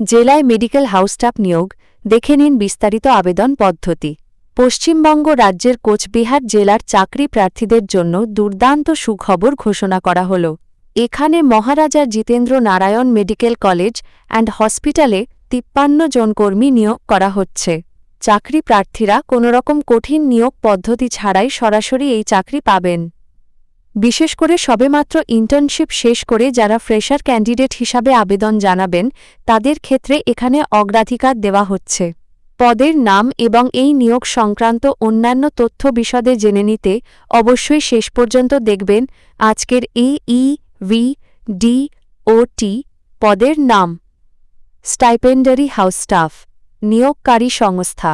জেলায় medical house staff নিয়োগ, দেখে নিন বিস্তারিত আবেদন পদ্ধতি। পশ্চিমবঙ্গ রাজ্যের কোচবিহার জেলার চাকরি প্রার্থীদের জন্য দুর্দান্ত সুখবর ঘোষণা করা হল। এখানে Maharaja Jitendra Narayan medical college and হসপিটালে তিপ্পান্ন জন কর্মী নিয়োগ করা হচ্ছে। চাকরি প্রার্থীরা কোনোরকম কঠিন নিয়োগ পদ্ধতি ছাড়াই সরাসরি এই চাকরি পাবেন। বিশেষ করে সবেমাত্র ইন্টার্নশিপ শেষ করে যারা ফ্রেশার ক্যান্ডিডেট হিসাবে আবেদন জানাবেন, তাদের ক্ষেত্রে এখানে অগ্রাধিকার দেওয়া হচ্ছে। পদের নাম এবং এই নিয়োগ সংক্রান্ত অন্যান্য তথ্য বিশদে জেনে নিতে অবশ্যই শেষ পর্যন্ত দেখবেন আজকের এই ই ভি ডি ও টি পদের নাম। স্টাইপেন্ডারি হাউস স্টাফ, নিয়োগকারী সংস্থা।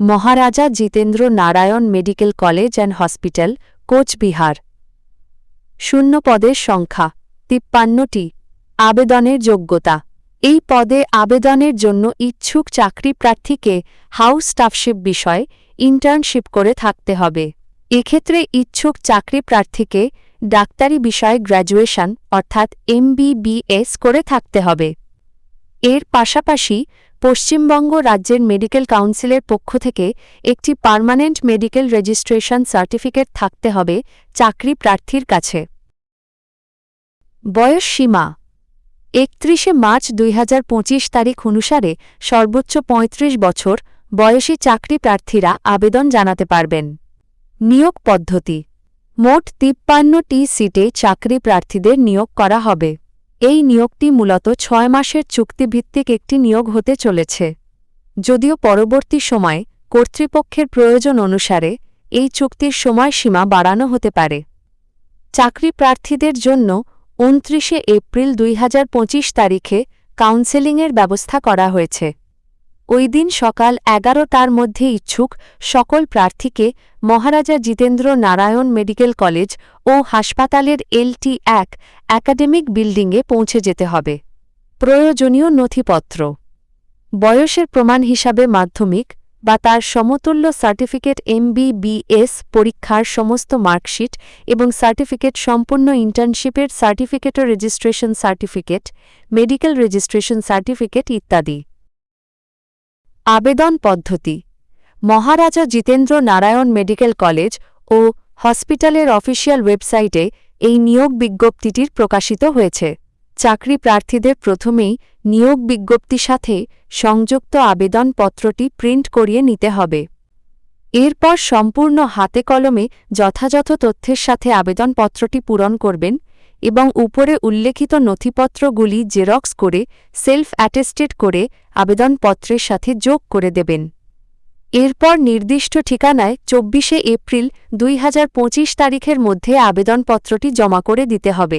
Maharaja Jitendra Narayan medical college and hospital, Cooch Behar. শূন্য পদের সংখ্যা, তিপ্পান্নটি, আবেদনের যোগ্যতা। এই পদে আবেদনের জন্য ইচ্ছুক চাকরি প্রার্থীকে হাউস স্টাফশিপ বিষয়ে ইন্টার্নশিপ করে থাকতে হবে। এক্ষেত্রে ইচ্ছুক চাকরি প্রার্থীকে ডাক্তারি বিষয়ে গ্র্যাজুয়েশন, অর্থাৎ এমবিবিএস করে থাকতে হবে। এর পাশাপাশি পশ্চিমবঙ্গ রাজ্যের মেডিকেল কাউন্সিলের পক্ষ থেকে একটি পার্মানেন্ট মেডিকেল রেজিস্ট্রেশন সার্টিফিকেট থাকতে হবে চাকরি প্রার্থীর কাছে। বয়স সীমা, একত্রিশে মার্চ দুই হাজার পঁচিশ তারিখ অনুসারে সর্বোচ্চ ৩৫ বছর বয়সী চাকরি প্রার্থীরা আবেদন জানাতে পারবেন। নিয়োগ পদ্ধতি, মোট তিপ্পান্নটি সিটে চাকরি প্রার্থীদের নিয়োগ করা হবে। এই নিয়োগটি মূলত ছয় মাসের চুক্তিভিত্তিক একটি নিয়োগ হতে চলেছে। যদিও পরবর্তী সময়ে কর্তৃপক্ষের প্রয়োজন অনুসারে এই চুক্তির সময়সীমা বাড়ানো হতে পারে। চাকরি প্রার্থীদের জন্য উনত্রিশে এপ্রিল দুই হাজার পঁচিশ তারিখে কাউন্সেলিংয়ের ব্যবস্থা করা হয়েছে। ওই দিন সকাল এগারোটার মধ্যে ইচ্ছুক সকল প্রার্থীকে মহারাজা জিতেন্দ্র নারায়ণ মেডিকেল কলেজ ও হাসপাতালের এলটি এক একাডেমিক বিল্ডিংয়ে পৌঁছে যেতে হবে। প্রয়োজনীয় নথিপত্র। বয়সের প্রমাণ হিসাবে মাধ্যমিক বা তার সমতুল্য সার্টিফিকেট এমবিবিএস পরীক্ষার সমস্ত মার্কশিট এবং সার্টিফিকেট সম্পূর্ণ ইন্টার্নশিপের সার্টিফিকেট ও registration certificate, medical registration certificate ইত্যাদি। আবেদন পদ্ধতি। মহারাজা জিতেন্দ্র নারায়ণ মেডিকেল কলেজ ও হসপিটালের অফিসিয়াল ওয়েবসাইটে এই নিয়োগ বিজ্ঞপ্তিটির প্রকাশিত হয়েছে। চাকরি প্রার্থীদের প্রথমেই নিয়োগ বিজ্ঞপ্তির সাথে সংযুক্ত আবেদনপত্রটি প্রিন্ট করিয়ে নিতে হবে। এরপর সম্পূর্ণ হাতে কলমে যথাযথ তথ্যের সাথে আবেদনপত্রটি পূরণ করবেন এবং উপরে উল্লেখিত নথিপত্রগুলি জেরক্স করে, সেলফ অ্যাটেস্টেড করে আবেদনপত্রের সাথে যোগ করে দেবেন। এরপর নির্দিষ্ট ঠিকানায় চব্বিশে এপ্রিল দুই হাজার পঁচিশ তারিখের মধ্যে আবেদনপত্রটি জমা করে দিতে হবে।